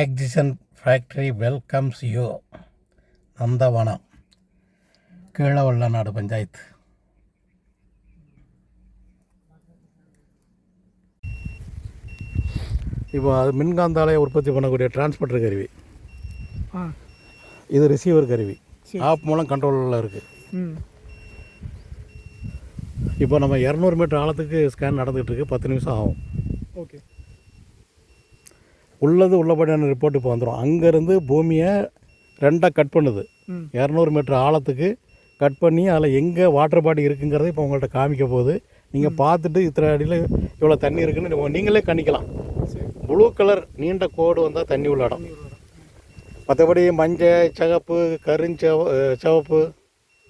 Oxygen factory welcomes you நந்தவனம் கீழவள்ளநாடு பஞ்சாயத்து. இப்போ அது மின்காந்தாலையை உற்பத்தி பண்ணக்கூடிய டிரான்ஸ்போர்ட்டர் கருவி. இது ரிசீவர் கருவி. ஆப் மூலம் கண்ட்ரோலில் இருக்குது இப்போ நம்ம இரநூறு மீட்டர் ஆழத்துக்கு ஸ்கேன் நடந்துகிட்டு இருக்கு. பத்து நிமிஷம் ஆகும். ஓகே. உள்ளது உள்ளபடியான ரிப்போர்ட் இப்போ வந்துடும் அங்கேருந்து பூமியை ரெண்டாக கட் பண்ணுது. இரநூறு மீட்டர் ஆழத்துக்கு கட் பண்ணி அதில் எங்கே வாட்டர் பாடி இருக்குங்கிறத இப்போ உங்கள்கிட்ட காமிக்க போகுது. நீங்கள் பார்த்துட்டு இத்தனை அடியில் இவ்வளோ தண்ணி இருக்குன்னு நீங்க- நீங்களே கணிக்கலாம். ப்ளூ கலர் நீண்ட கோடு வந்தால் தண்ணி உள்ள இடம் மற்றபடி மஞ்சள் சிகப்பு கருஞ்செவ சிவப்பு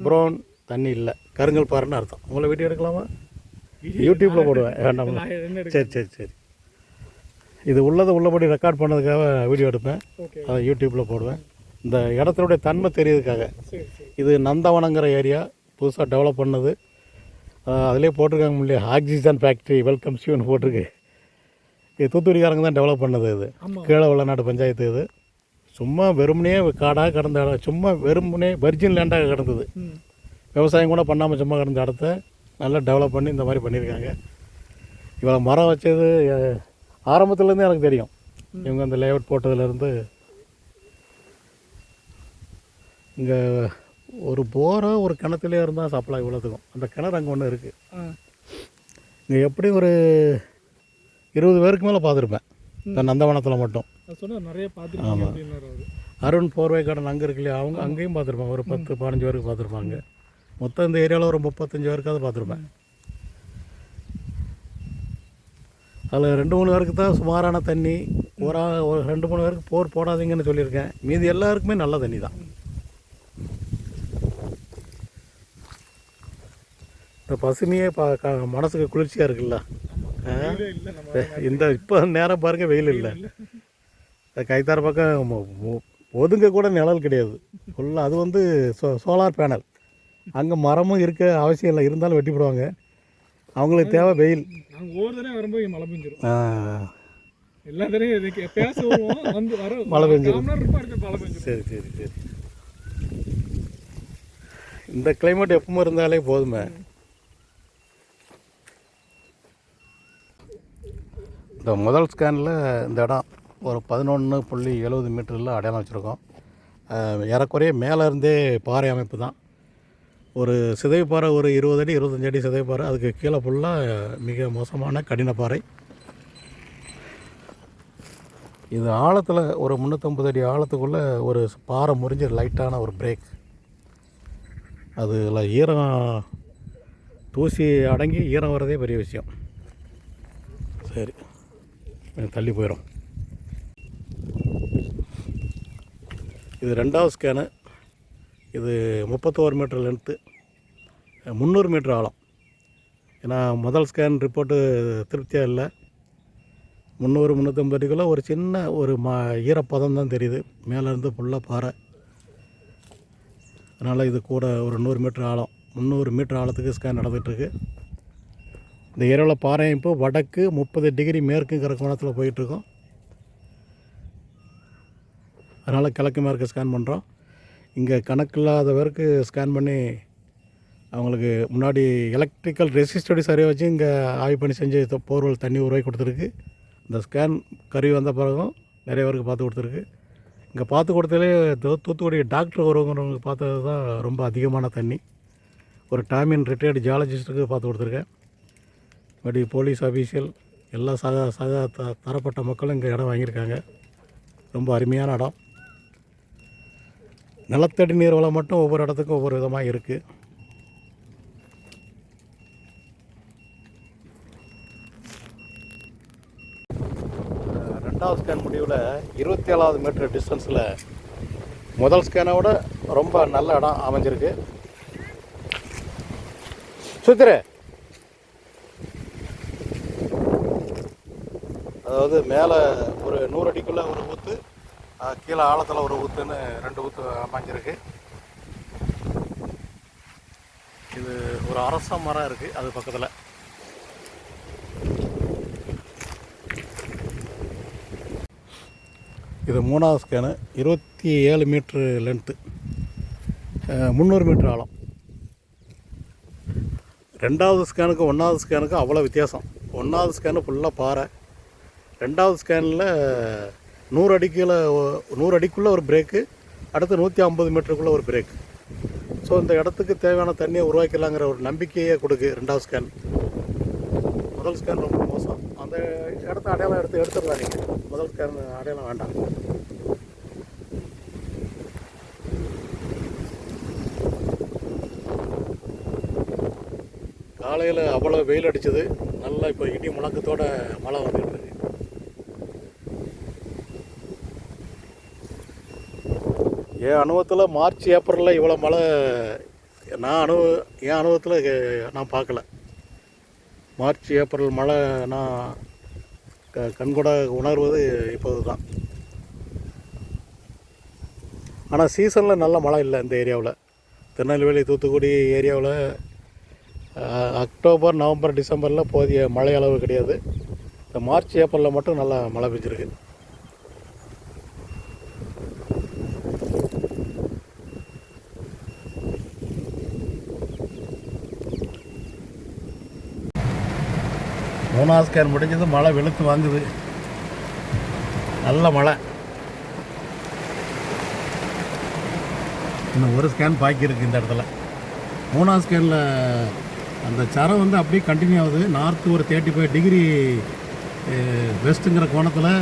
ப்ரௌன் தண்ணி இல்லை. கருங்கல் பாருன்னு அர்த்தம். உங்களை வீடியோ எடுக்கலாமா? யூடியூப்பில் போடுவேன். வேண்டாம். சரி சரி சரி. இது உள்ளதை உள்ளபடி ரெக்கார்ட் பண்ணதுக்காக வீடியோ எடுப்பேன். அதை யூடியூப்பில் போடுவேன். இந்த இடத்தினுடைய தன்மை தெரியறதுக்காக. இது நந்தவனங்கிற ஏரியா புதுசாக டெவலப் பண்ணது. அதிலே போட்டிருக்காங்க இல்லையா ஆக்சிஜன் ஃபேக்ட்ரி வெல்கம் சியூன்னு போட்டிருக்கு. இது தூத்துக்குடிக்காரங்க தான் டெவலப் பண்ணது இது. கீழே உள்ளநாடு பஞ்சாயத்து இது. சும்மா வெறுமனே காடாக கிடந்த இடம் சும்மா வெறுமனே வெர்ஜின் லேண்டாக கிடந்தது. விவசாயம் கூட பண்ணாமல் சும்மா கிடந்த இடத்த நல்லா டெவலப் பண்ணி இந்த மாதிரி பண்ணியிருக்காங்க. இவ்வளோ மரம் வச்சது ஆரம்பத்துலேருந்தே எனக்கு தெரியும். இவங்க அந்த லேஅவுட் போட்டதுலேருந்து இங்கே ஒரு போரோ ஒரு கிணத்துலேயே இருந்தால் சப்ளை இவ்வளோத்துக்கும். அந்த கிணறு அங்கே ஒன்று இருக்குது இங்கே எப்படி ஒரு இருபது பேருக்கு மேலே பார்த்துருப்பேன். இந்த நந்தவனத்தில் மட்டும். நிறைய அவரு. அருண் போர்வை கடன் அங்கே இருக்கு இல்லையா? அவங்க அங்கேயும் பார்த்துருப்பாங்க. ஒரு பத்து பதினஞ்சு பேருக்கு பார்த்துருப்பாங்க. மொத்தம் இந்த ஏரியாவில் ஒரு முப்பத்தஞ்சு பேருக்காவது பார்த்துருப்பேன். அதில் ரெண்டு மூணு பேருக்கு தான் சுமாரான தண்ணி ஒரு ஒரு ரெண்டு மூணு பேருக்கு போர் போடாதீங்கன்னு சொல்லியிருக்கேன். மீதி எல்லாருக்குமே நல்ல தண்ணி தான். இந்த பசுமையே பா க- மனசுக்கு குளிர்ச்சியாக இருக்குல்ல? இந்த இப்போ நேரம் பாருங்கள் வெயில் இல்லை. இந்த கைத்தார பக்கம் ஒதுங்க கூட நிழல் கிடையாது. ஃபுல்லாக அது வந்து சோ சோலார் பேனல். அங்கே மரமும் இருக்க அவசியம் இல்லை. இருந்தாலும் வெட்டி போடுவாங்க. அவங்களுக்கு தேவை வெயில். நாங்க ஒவ்வொரு தடவை வரும்போது மழை பெஞ்சிரும். ஆ, எல்லா தடவையும் இதுக்கு பேச வருவோம். வந்து வர மழை அடுத்து மழை பெஞ்சிரும். சரி சரி சரி. இந்த கிளைமேட் எப்பவும் இருந்தாலே போதுமே. இந்த முதல் ஸ்கேனில் இந்த இடம் ஒரு பதினொன்று புள்ளி எழுபது மீட்டரில் அடையாளம் வச்சுருக்கோம். ஏறக்குறைய மேலே இருந்தே பாறை அமைப்பு தான். ஒரு சிதைப்பாறை ஒரு இருபது அடி இருபத்தஞ்சி அடி சிதைப்பாறை. அதுக்கு கீழே ஃபுல்லாக மிக மோசமான கடினப்பாறை இது ஆழத்தில் ஒரு முந்நூற்றம்பது அடி ஆழத்துக்குள்ளே ஒரு பாறை முறிஞ்ச லைட்டான ஒரு பிரேக் அதில் ஈரம் தூசி அடங்கி ஈரம் வர்றதே பெரிய விஷயம். சரி தள்ளி போயிடும் இது ரெண்டாவது ஸ்கேனு இது முப்பத்தோரு மீட்டர் லென்த்து முந்நூறு மீட்டர் ஆழம். ஏன்னா முதல் ஸ்கேன் ரிப்போர்ட்டு திருப்தியாக இல்லை. முந்நூறு முந்நூற்றம்பது அடிக்குள்ள ஒரு சின்ன ஒரு ம ஈரப்பதம் தான் தெரியுது. மேலேருந்து ஃபுல்லாக பாறை. அதனால் இது கூட ஒரு நூறு மீட்டர் ஆழம். முந்நூறு மீட்டர் ஆழத்துக்கு ஸ்கேன் நடந்துகிட்ருக்கு இந்த ஏரியாவில் பாறை இப்போ வடக்கு முப்பது டிகிரி மேற்குங்கிற கோணத்தில் போயிட்டுருக்கோம். அதனால் கிழக்கு மேற்கு ஸ்கேன் பண்ணுறோம் இங்கே கணக்கில்லாதவருக்கு ஸ்கேன் பண்ணி அவங்களுக்கு முன்னாடி எலக்ட்ரிக்கல் ரெசிஸ்டடி சரியாக வச்சு இங்கே ஆய்வு பண்ணி செஞ்சு போர்வெல் தண்ணி உருவாக்கி கொடுத்துருக்கு. இந்த ஸ்கேன் கருவி வந்த பிறகும் நிறைய பேருக்கு பார்த்து கொடுத்துருக்கு. இங்கே பார்த்து கொடுத்ததுலே தூ- தூத்துக்குடி டாக்டர் ஒருவங்கிறவங்களுக்கு பார்த்தது தான் ரொம்ப அதிகமான தண்ணி. ஒரு டாமின் ரிட்டையர்டு ஜியாலஜிஸ்ட்டுக்கு பார்த்து கொடுத்துருக்கேன். படி போலீஸ் ஆஃபீஷியல் எல்லா சக சக த தரப்பட்ட மக்களும் இங்கே இடம் வாங்கியிருக்காங்க. ரொம்ப அருமையான இடம். நிலத்தடி நீர் வளம் மட்டும் ஒவ்வொரு இடத்துக்கும் ஒவ்வொரு விதமாக இருக்குது ரெண்டாவது ஸ்கேன் முடிவில் இருபத்தி ஏழாவது மீட்டர் டிஸ்டன்ஸில் முதல் ஸ்கேனை விட ரொம்ப நல்ல இடம் அமைஞ்சிருக்கு. சுத்திரு. அதாவது மேலே ஒரு நூறு அடிக்குள்ளே ஒரு ஊற்று கீழே ஆழத்தில் ஒரு ஊத்துன்னு ரெண்டு ஊற்று அமைஞ்சிருக்கு. இது ஒரு அரச மரம் இருக்குது அது பக்கத்தில். இது மூணாவது ஸ்கேனு இருபத்தி ஏழு மீட்ரு லென்த்து முந்நூறு மீட்ரு ஆழம். ரெண்டாவது ஸ்கேனுக்கு ஒன்றாவது ஸ்கேனுக்கும் அவ்வளோ வித்தியாசம். ஒன்றாவது ஸ்கேனு ஃபுல்லாக பாறை. ரெண்டாவது ஸ்கேனில் நூறு அடிக்குள்ள நூறு அடிக்குள்ளே ஒரு பிரேக்கு அடுத்து நூற்றி ஐம்பது மீட்டருக்குள்ளே ஒரு பிரேக் ஸோ இந்த இடத்துக்கு தேவையான தண்ணியை உருவாக்கலாங்கிற ஒரு நம்பிக்கையே கொடுக்கு ரெண்டாவது ஸ்கேன் முதல் ஸ்கேன் ரொம்ப மோசம். அந்த இடத்த அடையாளம் எடுத்து எடுத்துடலாம் நீங்கள் முதல் ஸ்கேன் அடையாளம் வேண்டாம். காலையில் அவ்வளோ வெயில் அடிச்சது. நல்லா இப்போ இடி முழக்கத்தோட மழை வந்துட்டு இருக்கு. என் அனுபவத்தில் மார்ச் ஏப்ரலில் இவ்வளோ மழை நான் அனுபவ என் அனுபவத்தில் நான் பார்க்கல. மார்ச் ஏப்ரல் மழை நான் க கண்கூட உணர்வது இப்போது தான் ஆனால் சீசனில் நல்ல மழை இல்லை இந்த ஏரியாவில். திருநெல்வேலி தூத்துக்குடி ஏரியாவில் அக்டோபர் நவம்பர் டிசம்பரில் போதிய மழை அளவு கிடையாது. இந்த மார்ச் ஏப்ரலில் மட்டும் நல்லா மழை பெஞ்சிருக்கு. மூணாவது ஸ்கேன் முடிஞ்சது மழை வெளுத்து வாங்குது. நல்ல மழை. இன்னும் ஒரு ஸ்கேன் பாக்கி இருக்குது இந்த இடத்துல. மூணாம் ஸ்கேனில் அந்த சரம் வந்து அப்படியே கண்டினியூ ஆகுது. நார்த்து ஒரு தேர்ட்டி ஃபைவ் டிகிரி வெஸ்ட்டுங்கிற கோணத்தில்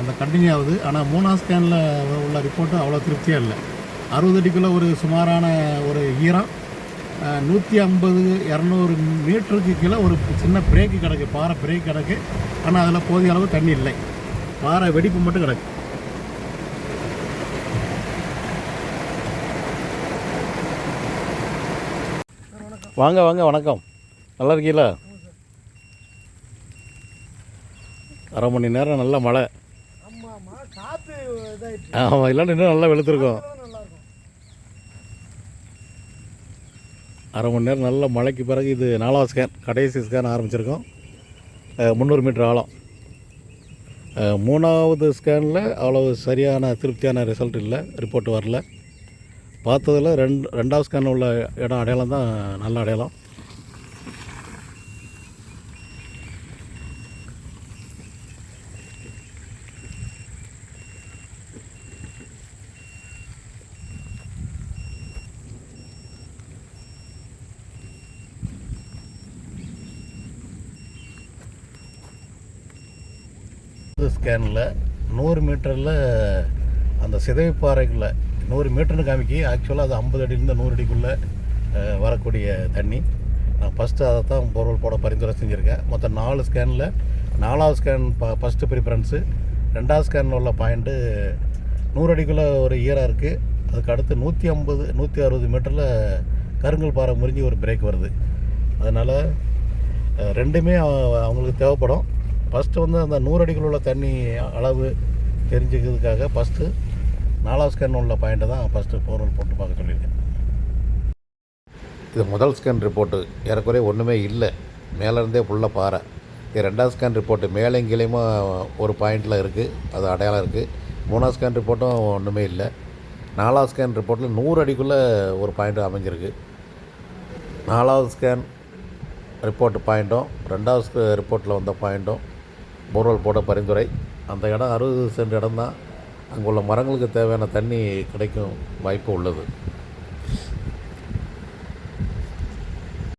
அந்த கண்டினியூ ஆகுது. ஆனால் மூணாவது ஸ்கேனில் உள்ள ரிப்போர்ட்டு அவ்வளோ திருப்தியாக இல்லை. அறுபது அடிக்குள்ளே ஒரு சுமாரான ஒரு ஈரம். நூற்றி ஐம்பது இரநூறு மீட்டருக்கு கீழே ஒரு சின்ன பிரேக்கு கிடக்கு பாறை பிரேக் கிடக்கு. ஆனால் அதில் போதிய அளவு தண்ணி இல்லை. பாறை வெடிப்பு மட்டும் கிடக்கு. வாங்க வாங்க வணக்கம். நல்லா இருக்கீங்களா? அரை மணி நேரம் நல்ல மழை. ஆமாம் இல்லைன்னா இன்னும் நல்லா வெளுத்துருக்கோம் நல்லா இருக்கும் அரை மணி நேரம் நல்ல மழைக்கு பிறகு இது நாலாவது ஸ்கேன் கடைசி ஸ்கேன் ஆரம்பிச்சிருக்கோம். முந்நூறு மீட்டர் ஆழம். மூணாவது ஸ்கேனில் அவ்வளோ சரியான திருப்தியான ரிசல்ட் இல்லை ரிப்போர்ட் வரல. பார்த்ததில் ரெண்டு ரெண்டாவது ஸ்கேனில் உள்ள இடம் அடையாளம் தான் நல்ல அடையாளம். ஸ்கேனில் நூறு மீட்டரில் அந்த சிதைப்பாறைக்குள்ள நூறு மீட்டர்னு காமிக்கி ஆக்சுவலாக அது ஐம்பது அடியிலேருந்து நூறு அடிக்குள்ளே வரக்கூடிய தண்ணி. நான் ஃபஸ்ட்டு அதை தான் பொருள் போட பரிந்துரை செஞ்சுருக்கேன். மொத்தம் நாலு ஸ்கேனில் நாலாவது ஸ்கேன் ப ஃபஸ்ட்டு ப்ரிஃபரன்ஸு ரெண்டாவது ஸ்கேனில் உள்ள பாயிண்ட்டு நூறு அடிக்குள்ளே ஒரு ஈராக இருக்குது அதுக்கு அடுத்து நூற்றி ஐம்பது நூற்றி அறுபது மீட்டரில் கருங்கல் பாறை முறிஞ்சி ஒரு பிரேக் வருது. அதனால் ரெண்டுமே அவங்களுக்கு தேவைப்படும். ஃபஸ்ட்டு வந்து அந்த நூறு அடிக்குள்ள உள்ள தண்ணி அளவு தெரிஞ்சுக்கிறதுக்காக ஃபஸ்ட்டு நாலாவது ஸ்கேன் உள்ள பாயிண்ட்டை தான் ஃபஸ்ட்டு போர்வல் போட்டு பார்க்க சொல்லியிருக்கேன். இது முதல் ஸ்கேன் ரிப்போர்ட்டு ஏறக்குறைய ஒன்றுமே இல்லை. மேலேருந்தே ஃபுல்லாக பாறை. இது ரெண்டாவது ஸ்கேன் ரிப்போர்ட்டு மேலே கீழேயுமா ஒரு பாயிண்டில் இருக்குது அது அடையாளம் இருக்குது மூணாவது ஸ்கேன் ரிப்போர்ட்டும் ஒன்றுமே இல்லை. நாலாவது ஸ்கேன் ரிப்போர்ட்டில் நூறு அடிக்குள்ளே ஒரு பாயிண்ட் அமைஞ்சிருக்கு. நாலாவது ஸ்கேன் ரிப்போர்ட் பாயிண்ட்டும் ரெண்டாவது ரிப்போர்ட்டில் வந்த பாயிண்ட்டும் போர்வெல் போட பரிந்துரை. அந்த இடம் அறுபது சென்ட் இடம்தான். அங்குள்ள மரங்களுக்கு தேவையான தண்ணி கிடைக்கும் வாய்ப்பு உள்ளது.